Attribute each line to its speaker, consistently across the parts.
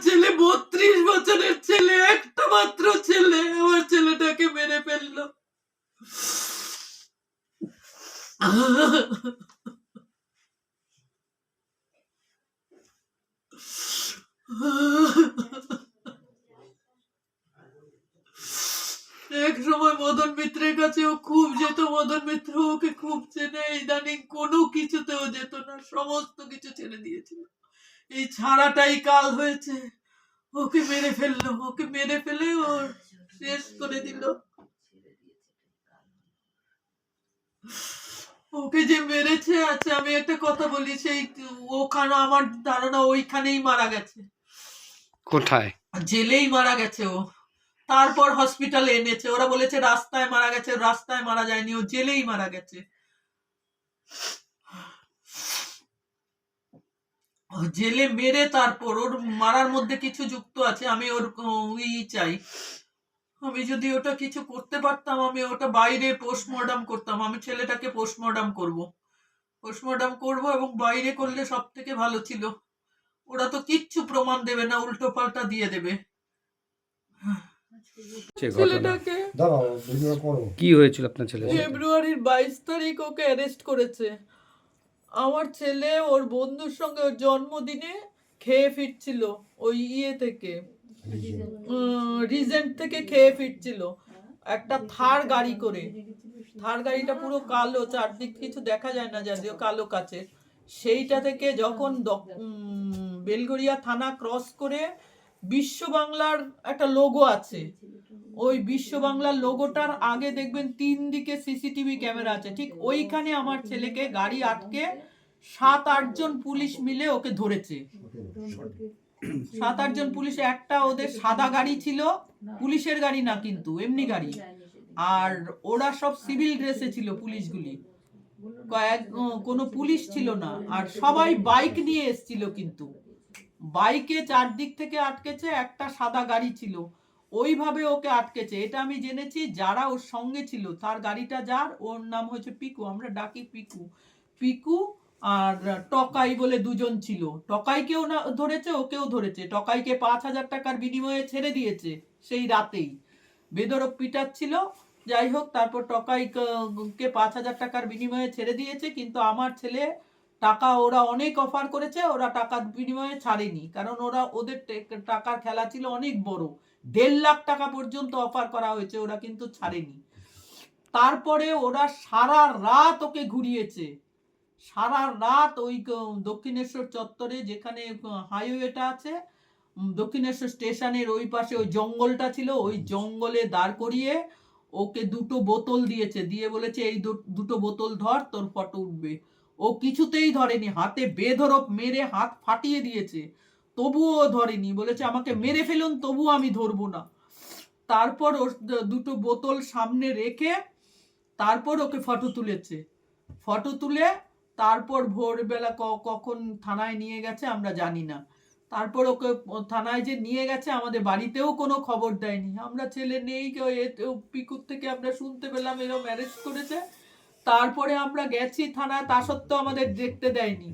Speaker 1: ছেলে বত্রিশ বছরের ছেলে, একটা মাত্র ছেলে। আমার ছেলেটাকে মেরে ফেলল। এক সময় মদন মিত্রের কাছে ও খুব যেত। মদন মিত্র ওকে খুব চেনে। ইদানিং কোনো কিছুতেও যেত না। সমস্ত কিছু ছেড়ে দিয়েছিল। এই ছাড়াটাই কাল হয়েছে। ওকে মেরে ফেলল ওকে মেরে ফেলে ওর শেষ করে দিল। ওকে যে মেরেছে আচ্ছা আমি একটা কথা বলি সেই ওখানে আমার ধারণা ওইখানেই মারা গেছে।
Speaker 2: কোথায়?
Speaker 1: জেলেই মারা গেছে ও। তারপর হসপিটালে এনেছে। ওরা বলেছে রাস্তায় মারা গেছে রাস্তায় মারা যায়নি ও জেলেই মারা গেছে ও জেলে মেরে তারপর ওর মারার মধ্যে কিছু যুক্ত আছে আমি ওর ই চাই। আমি যদি ওটা কিছু করতে পারতাম আমি ওটা বাইরে পোস্টমর্টম করতাম। আমি ছেলেটাকে পোস্টমর্টম করব। পোস্টমর্টম করব এবং বাইরে করলে সব থেকে ভালো ছিল। ওরা তো কিচ্ছু প্রমাণ দেবে না উল্টো পাল্টা দিয়ে দেবে। ছেলেটাকে
Speaker 3: দাঁড়াও ভিডিও করো।
Speaker 2: কি হয়েছিল আপনার ছেলে
Speaker 1: ফেব্রুয়ারির বাইশ তারিখ ওকে অ্যারেস্ট করেছে। আমার ছেলে ওর বন্ধুর সঙ্গে ওর জন্মদিনে খেয়ে ফিরছিল ওই ইয়ে থেকে রিজেন্ট থেকে খেয়ে ফিরছিল। একটা থার গাড়ি করে। থার গাড়িটা পুরো কালো চারদিক কিছু দেখা যায় না যদিও কালো কাছে সেইটা থেকে যখন বেলগড়িয়া থানা ক্রস করে বিশ্ব বাংলার একটা লোগো আছে। ওই বিশ্ব বাংলার লোগোটার আগে দেখবেন তিন দিকে সিসিটিভি ক্যামেরা আছে। ঠিক ওইখানে আমার ছেলেকে গাড়ি আটকে সাত আটজন পুলিশ মিলে ওকে ধরেছে। সাত আটজন পুলিশ, একটা ওদের সাদা গাড়ি ছিল, পুলিশের গাড়ি না কিন্তু, এমনি গাড়ি। আর ওরা সব সিভিল ড্রেসে ছিল পুলিশগুলি। কয়েক, কোনো পুলিশ ছিল না। আর সবাই বাইক নিয়ে এসছিল কিন্তু। বাইকে চারদিক থেকে আটকেছে একটা সাদা গাড়ি ছিল। ওইভাবে ওকে আটকেছে। এটা আমি জেনেছি, যারা ওর সঙ্গে ছিল, তার গাড়িটা যার, ওর নাম হচ্ছে পিকু। আমরা ডাকি পিকু। পিকু আর টকাই বলে দুজন ছিল। টকাইকেও না, ধরেছে, ওকেও ধরেছে। টকাইকে পাঁচ হাজার টাকার বিনিময়ে ছেড়ে দিয়েছে সেই রাতেই। বেদরক পিটাচ্ছিল। যাই হোক, তারপর টকাই কে পাঁচ হাজার টাকার বিনিময়ে ছেড়ে দিয়েছে। কিন্তু আমার ছেলে টাকা ওরা অনেক অফার করেছে, ওরা টাকার বিনিময়ে ছাড়েনি। কারণ ওরা ওদের টাকার খেলা ছিল অনেক বড়। দেড় লাখ টাকা পর্যন্ত অফার করা হয়েছে, ওরা কিন্তু ছাড়েনি। তারপরে ওরা সারা রাত ওকে ঘুরিয়েছে। সারা রাত ওই দক্ষিণেশ্বর চত্বরে যেখানে হাইওয়েটা আছে দক্ষিণেশ্বর স্টেশনের ওই পাশে ওই জঙ্গলটা ছিল, ওই জঙ্গলে দাঁড় করিয়ে ওকে দুটো বোতল দিয়েছে। দিয়ে বলেছে, এই দুটো বোতল ধর, তোর ফটো উঠবে। ও কিছুতেই ধরেনি, হাতে বেধরক মেরে হাত ফাটিয়ে দিয়েছে। তবুও ধরেনি, বলেছে, আমাকে মেরে ফেলুন, তবুও আমি ধরবো না। তারপর ওর দুটো বোতল সামনে রেখে তারপর ওকে ফটো তুলেছে। ফটো তুলে তারপর ভোরবেলা কখন থানায় নিয়ে গেছে আমরা জানি না। তারপর ওকে থানায় যে নিয়ে গেছে, আমাদের বাড়িতেও কোনো খবর দেয়নি। আমরা ছেলে নেই কেউ পিকুর থেকে আমরা শুনতে পেলাম এরকম ম্যারেজ করেছে। তারপরে আমরা গেছি থানায়, তা সত্ত্বেও আমাদের দেখতে দেয়নি।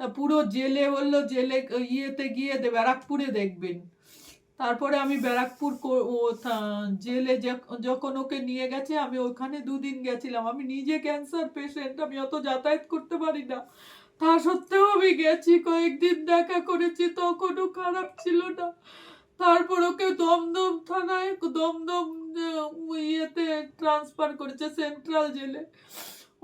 Speaker 1: তা পুরো জেলে বলল জেলে ইয়েতে গিয়ে ব্যারাকপুরে দেখবেন। তারপরে আমি ব্যারাকপুর জেলে যখন ওকে নিয়ে গেছে, আমি ওখানে দুদিন গেছিলাম। আমি নিজে ক্যান্সার পেশেন্ট আমি অত যাতায়াত করতে পারি না। তা সত্ত্বেও আমি গেছি, কয়েকদিন দেখা করেছি, তখনও খারাপ ছিল না। তারপর ওকে দমদম থানায় দমদম ইয়েতে ট্রান্সফার করেছে সেন্ট্রাল জেলে।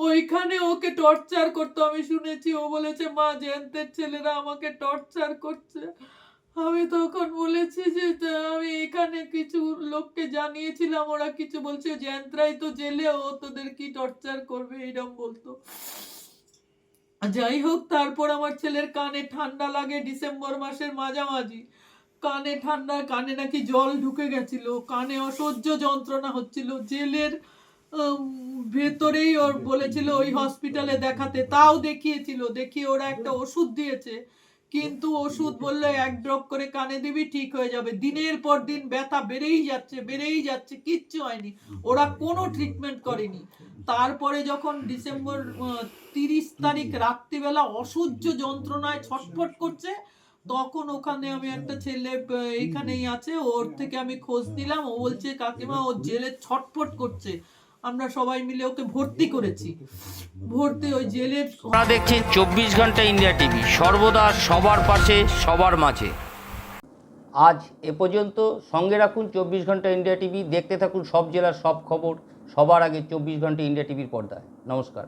Speaker 1: ওইখানে ওকে টর্চার করতো, আমি শুনেছি। ও বলেছে, মা, জয়ন্তের ছেলেরা আমাকে টর্চার করছে। আমি তখন বলেছি যে আমি এখানে কিছু লোককে জানিয়েছিলাম, ওরা কিছু বলছে। জয়ন্তরাই তো জেলে, ও তোদের কি টর্চার করবে? এইরকম বলতো। যাই হোক, তারপর আমার ছেলের কানে ঠান্ডা লাগে, ডিসেম্বর মাসের মাঝামাঝি। কানে ঠান্ডা, কানে নাকি জল ঢুকে গেছিল, কানে অসহ্য যন্ত্রণা হচ্ছিল। জেলের ভেতরেই ওর বলেছিল ওই হসপিটালে দেখাতে। তাও দেখিয়েছিল, দেখিয়ে ওরা একটা ওষুধ দিয়েছে। কিন্তু ওষুধ বলল, এক ড্রপ করে কানে দিবি, ঠিক হয়ে যাবে। দিনের পর দিন ব্যথা বেড়েই যাচ্ছে বেড়েই যাচ্ছে, কিচ্ছু হয়নি। ওরা কোনো ট্রিটমেন্ট করেনি। তারপরে যখন ডিসেম্বর তিরিশ তারিখ রাত্রিবেলা অসহ্য যন্ত্রণায় ছটফট করছে তখন ওখানে আমি একটা ছেলে এখানেই আছে ওর থেকে আমি খোঁজ নিলাম ও বলছে কাকিমা ও জেলে ছটফট করছে। আমরা সবাই মিলে ওকে ভর্তি করেছি। ভর্তি ওই জেলের
Speaker 3: আপনারা দেখছেন চব্বিশ ঘণ্টা ইন্ডিয়া টিভি সর্বদা সবার পাশে সবার মাঝে। আজ এ পর্যন্ত সঙ্গে রাখুন চব্বিশ ঘণ্টা ইন্ডিয়া টিভি দেখতে থাকুন সব জেলার সব খবর সবার আগে চব্বিশ ঘণ্টা ইন্ডিয়া টিভির পর্দায়। নমস্কার।